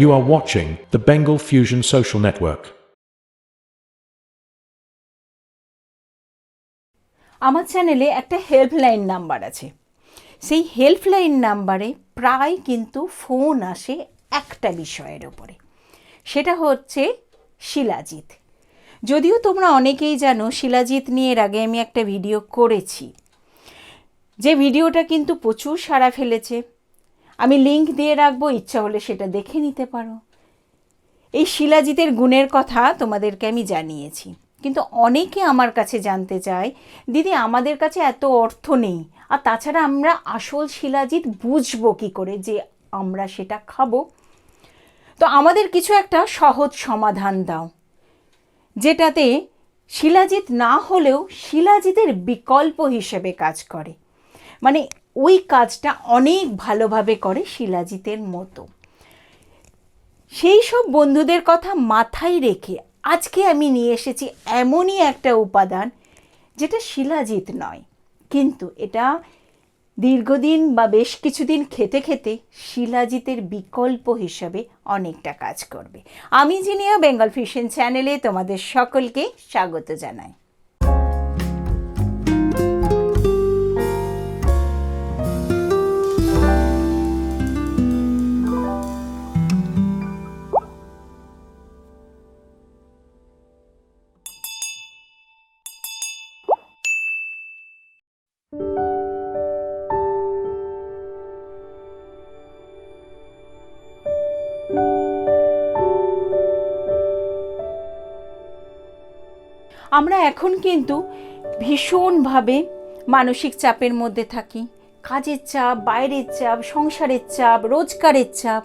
You are watching the Bengal Fusion Social Network. আমার চ্যানেলে একটা হেল্পলাইন নাম্বার আছে। সেই হেল্পলাইন নাম্বারে প্রায় কিন্তু ফোন আসে একটা বিষয়ের ওপরে সেটা হচ্ছে শিলাজিৎ। যদিও তোমরা অনেকেই জানো, শিলাজিৎ নিয়ে এর আগে আমি একটা ভিডিও করেছি। যে ভিডিওটা কিন্তু প্রচুর সাড়া ফেলেছে। আমি লিংক দিয়ে রাখব, ইচ্ছা হলে সেটা দেখে নিতে পারো। এই শিলাজিতের গুণের কথা তোমাদেরকে আমি জানিয়েছি। কিন্তু অনেকে আমার কাছে জানতে চায়, দিদি, আমাদের কাছে এত অর্থ নেই। আর তাছাড়া আমরা আসল শিলাজিৎ বুঝব কী করে যে আমরা সেটা খাব? তো আমাদের কিছু একটা সহজ সমাধান দাও। যেটাতে শিলাজিৎ না হলেও শিলাজিতের বিকল্প হিসেবে কাজ করে। মানে ওই কাজটা অনেক ভালোভাবে করে শিলাজিতের মতো। সেই সব বন্ধুদের কথা মাথায় রেখে আজকে আমি নিয়ে এসেছি এমনই একটা উপাদান, যেটা শিলাজিৎ নয়। কিন্তু এটা দীর্ঘদিন বা বেশ কিছুদিন খেতে খেতে শিলাজিতের বিকল্প হিসাবে অনেকটা কাজ করবে। আমি জিনিয়া বেঙ্গল ফিশন চ্যানেলে তোমাদের সকলকে স্বাগত জানাই। আমরা এখন কিন্তু ভীষণভাবে মানসিক চাপের মধ্যে থাকি। কাজের চাপ, বাইরের চাপ, সংসারের চাপ, রোজগারের চাপ,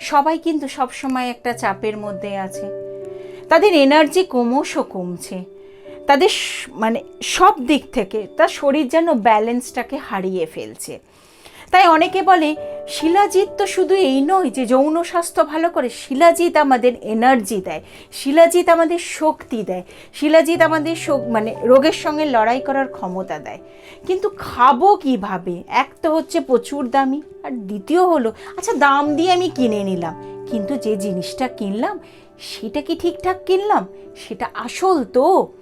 সবাই কিন্তু সবসময় একটা চাপের মধ্যে আছে। তাদের এনার্জি ক্রমশ কমছে। তাদের মানে সব দিক থেকে তার শরীর যেন ব্যালেন্সটাকে হারিয়ে ফেলছে। তাই অনেকে বলে, শিলাজিৎ তো শুধু এই নয় যে যৌন স্বাস্থ্য ভালো করে, শিলাজিৎ আমাদের এনার্জি দেয়, শিলাজিৎ আমাদের শক্তি দেয়, শিলাজিৎ আমাদের শোক- মানে রোগের সঙ্গে লড়াই করার ক্ষমতা দেয়। কিন্তু খাব কীভাবে? এক তো হচ্ছে প্রচুর দামি, আর দ্বিতীয় হলো আচ্ছা দাম দিয়ে আমি কিনে নিলাম, কিন্তু যে জিনিসটা কিনলাম, সেটা কি ঠিকঠাক কিনলাম? সেটা আসল তো।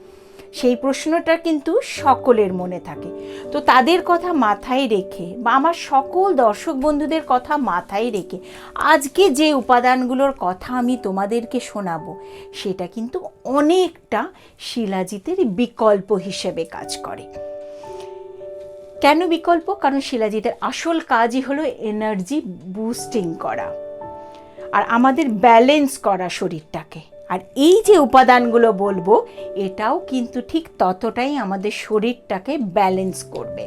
সেই প্রশ্নটা কিন্তু সকলের মনে থাকে। তো তাদের কথা মাথায় রেখে বা আমার সকল দর্শক বন্ধুদের কথা মাথায় রেখে আজকে যে উপাদানগুলোর কথা আমি তোমাদেরকে শোনাবো, সেটা কিন্তু অনেকটা শিলাজিতের বিকল্প হিসেবে কাজ করে। কেন বিকল্প? কারণ শিলাজিতের আসল কাজই হলো এনার্জি বুস্টিং করা। আর আমাদের ব্যালেন্স করা শরীরটাকে। আর এই যে উপাদানগুলো বলব, এটাও কিন্তু ঠিক ততটাই আমাদের শরীরটাকে ব্যালেন্স করবে।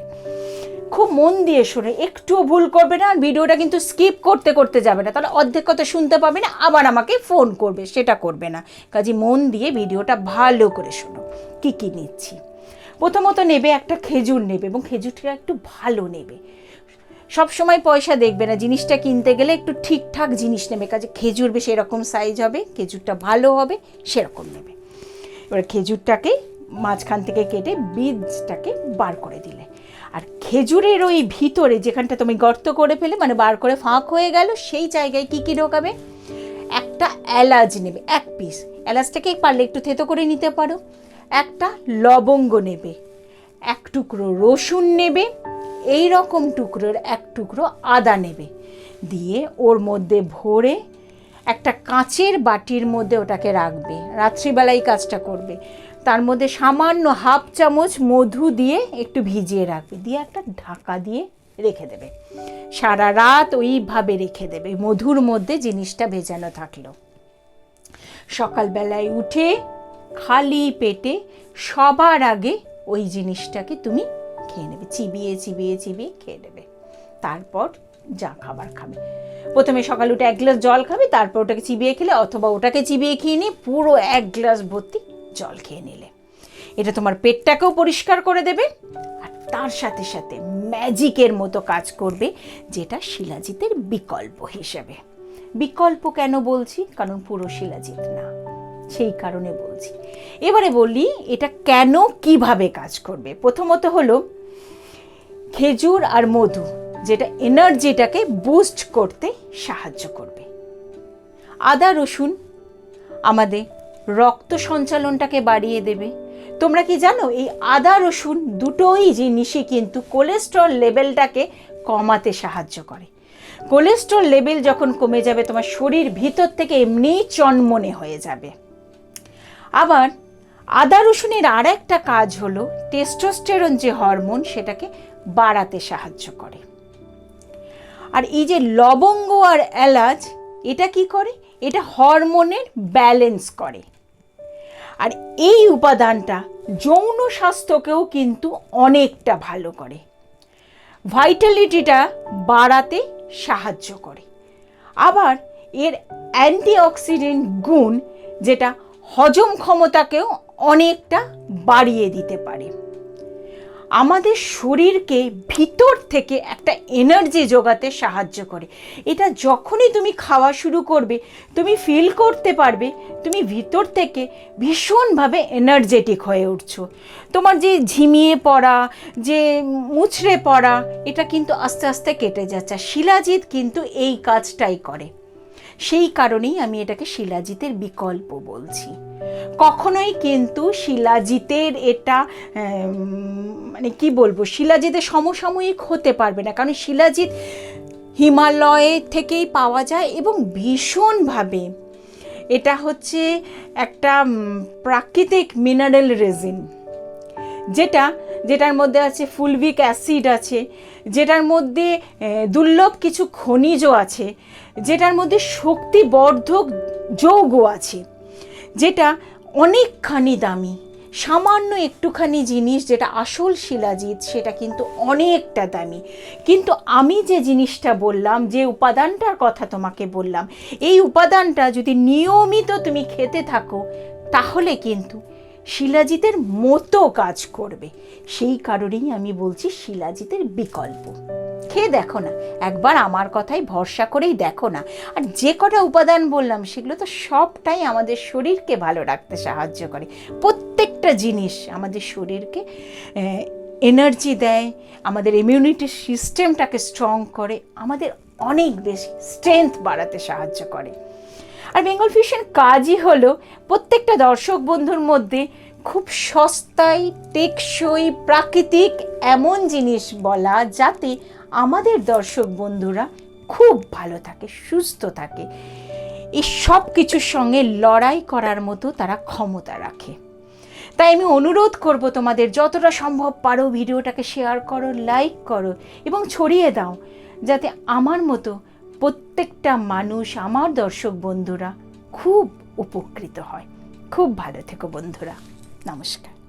খুব মন দিয়ে শোনে, একটুও ভুল করবে না, আর ভিডিওটা কিন্তু স্কিপ করতে করতে যাবে না। তাহলে অর্ধেক কথা শুনতে পাবে না, আবার আমাকে ফোন করবে, সেটা করবে না। কাজে মন দিয়ে ভিডিওটা ভালো করে শোনো, কী কী নিচ্ছি। প্রথমত নেবে একটা খেজুর নেবে, এবং খেজুরটা একটু ভালো নেবে। সব সময় পয়সা দেখবে না। জিনিসটা কিনতে গেলে একটু ঠিকঠাক জিনিস নেবে। কাজে খেজুর বেশ এরকম সাইজ হবে, খেজুরটা ভালো হবে, সেরকম নেবে। এবার খেজুরটাকে মাঝখান থেকে কেটে বীজটাকে বার করে দিলে। আর খেজুরের ওই ভিতরে যেখানটা তুমি গর্ত করে ফেলে মানে বার করে ফাঁক হয়ে গেল, সেই জায়গায় কি কি ঢোকাবে? একটা এলাচ নেবে, এক পিস এলাচটাকে পারলে একটু থেতো করে নিতে পারো। একটা লবঙ্গ নেবে, এক টুকরো রসুন নেবে এই রকম টুকরোর এক টুকরো আদা নেবে। দিয়ে ওর মধ্যে ভরে একটা কাঁচের বাটির মধ্যে ওটাকে রাখবে। রাত্রিবেলায় কাজটা করবে। তার মধ্যে সামান্য হাফ চামচ মধু দিয়ে একটু ভিজিয়ে রাখবে। দিয়ে একটা ঢাকা দিয়ে রেখে দেবে। সারা রাত ওইভাবে রেখে দেবে। মধুর মধ্যে জিনিসটা ভেজানো থাকল। সকালবেলায় উঠে খালি পেটে সবার আগে ওই জিনিসটাকে তুমি খেয়ে নেবে, চিবিয়ে চিবিয়ে চিবিয়ে খেয়ে নেবে। তারপর যা খাবার খাবে। প্রথমে সকালে উঠে এক গ্লাস জল খাবে, তারপর ওটাকে চিবিয়ে খেলে অথবা ওটাকে চিবিয়ে খেয়ে নিয়ে পুরো এক গ্লাস ভর্তি জল খেয়ে নিলে। এটা তোমার পেটটাকেও পরিষ্কার করে দেবে আর তার সাথে সাথে ম্যাজিকের মতো কাজ করবে, যেটা শিলাজিতের বিকল্প হিসেবে। বিকল্প কেন বলছি? কারণ পুরো শিলাজিৎ না। সেই কারণে বলছি। এবারে বলি, এটা কেন কীভাবে কাজ করবে? প্রথমত হলো খেজুর আর মধু, যেটা এনার্জিটাকে বুস্ট করতে সাহায্য করবে। আদা, রসুন আমাদের রক্ত সঞ্চালনটাকে বাড়িয়ে দেবে। তোমরা কি জানো, এই আদা, রসুন দুটোই জিনিসই কিন্তু কোলেস্ট্রল লেভেলটাকে কমাতে সাহায্য করে। কোলেস্ট্রল লেভেল যখন কমে যাবে, তোমার শরীর ভিতর থেকে এমনিই চনমনে হয়ে যাবে। আবার আদা, রসুনের আর একটা কাজ হলো টেস্টোস্টেরন যে হরমোন সেটাকে বাড়াতে সাহায্য করে। আর এই যে লবঙ্গ আর এলাচ, এটা কি করে? এটা হরমোনের ব্যালেন্স করে। আর এই উপাদানটা যৌন স্বাস্থ্যকেও কিন্তু অনেকটা ভালো করে। ভাইটালিটিটা বাড়াতে সাহায্য করে। আবার এর অ্যান্টিঅক্সিডেন্ট গুণ, যেটা হজম ক্ষমতাকেও অনেকটা বাড়িয়ে দিতে পারে। আমাদের শরীরকে ভিতর থেকে একটা এনার্জি যোগাতে সাহায্য করে। এটা যখনই তুমি খাওয়া শুরু করবে, তুমি ফিল করতে পারবে, তুমি ভিতর থেকে ভীষণভাবে এনার্জেটিক হয়ে উঠছো। তোমার যে ঝিমিয়ে পড়া, যে মুছড়ে পড়া, এটা কিন্তু আস্তে আস্তে কেটে যাচ্ছে। শিলাজিৎ কিন্তু এই কাজটাই করে। সেই কারণেই আমি এটাকে শিলাজিতের বিকল্প বলছি। কখনোই কিন্তু শিলাজিতের এটা মানে কি বলব, শিলাজিতের সমসাময়িক হতে পারবে না। কারণ শিলাজিৎ হিমালয় থেকেই পাওয়া যায় এবং ভীষণভাবে এটা হচ্ছে একটা প্রাকৃতিক মিনারেল রেজিন যেটা যেটার মধ্যে আছে ফুলভিক অ্যাসিড আছে, যেটার মধ্যে দুর্লভ কিছু খনিজ আছে, যেটার মধ্যে শক্তিবর্ধক যৌগ আছে, যেটা অনেকখানি দামি। সামান্য একটুখানি জিনিস যেটা আসল শিলাজিৎ, সেটা কিন্তু অনেকটা দামি। কিন্তু আমি যে জিনিসটা বললাম, যে উপাদানটার কথা তোমাকে বললাম, এই উপাদানটা যদি নিয়মিত তুমি খেতে থাকো, তাহলে কিন্তু শিলাজিতের মতো কাজ করবে। সেই কারণেই আমি বলছি শিলাজিতের বিকল্প। খেয়ে দেখো না, একবার আমার কথাই ভরসা করেই দেখো না। আর যে কটা উপাদান বললাম, সেগুলো তো সবটাই আমাদের শরীরকে ভালো রাখতে সাহায্য করে। প্রত্যেকটা জিনিস আমাদের শরীরকে এনার্জি দেয়, আমাদের ইমিউনিটি সিস্টেমটাকে স্ট্রং করে, আমাদের অনেক বেশি স্ট্রেংথ বাড়াতে সাহায্য করে। আর বেঙ্গল ফিশন কাজই হলো প্রত্যেকটা দর্শক বন্ধুর মধ্যে খুব সস্তায়, টেকসই, প্রাকৃতিক এমন জিনিস বলা যাতে আমাদের দর্শক বন্ধুরা খুব ভালো থাকে, সুস্থ থাকে। এই সব কিছুর সঙ্গে লড়াই করার মতো তারা ক্ষমতা রাখে। তাই আমি অনুরোধ করব তোমাদের, যতটা সম্ভব পারো ভিডিওটাকে শেয়ার করো, লাইক করো এবং ছড়িয়ে দাও, যাতে আমার মতো প্রত্যেকটা মানুষ আমার দর্শক বন্ধুরা খুব উপকৃত হয়। খুব ভালো থেকো বন্ধুরা। নমস্কার।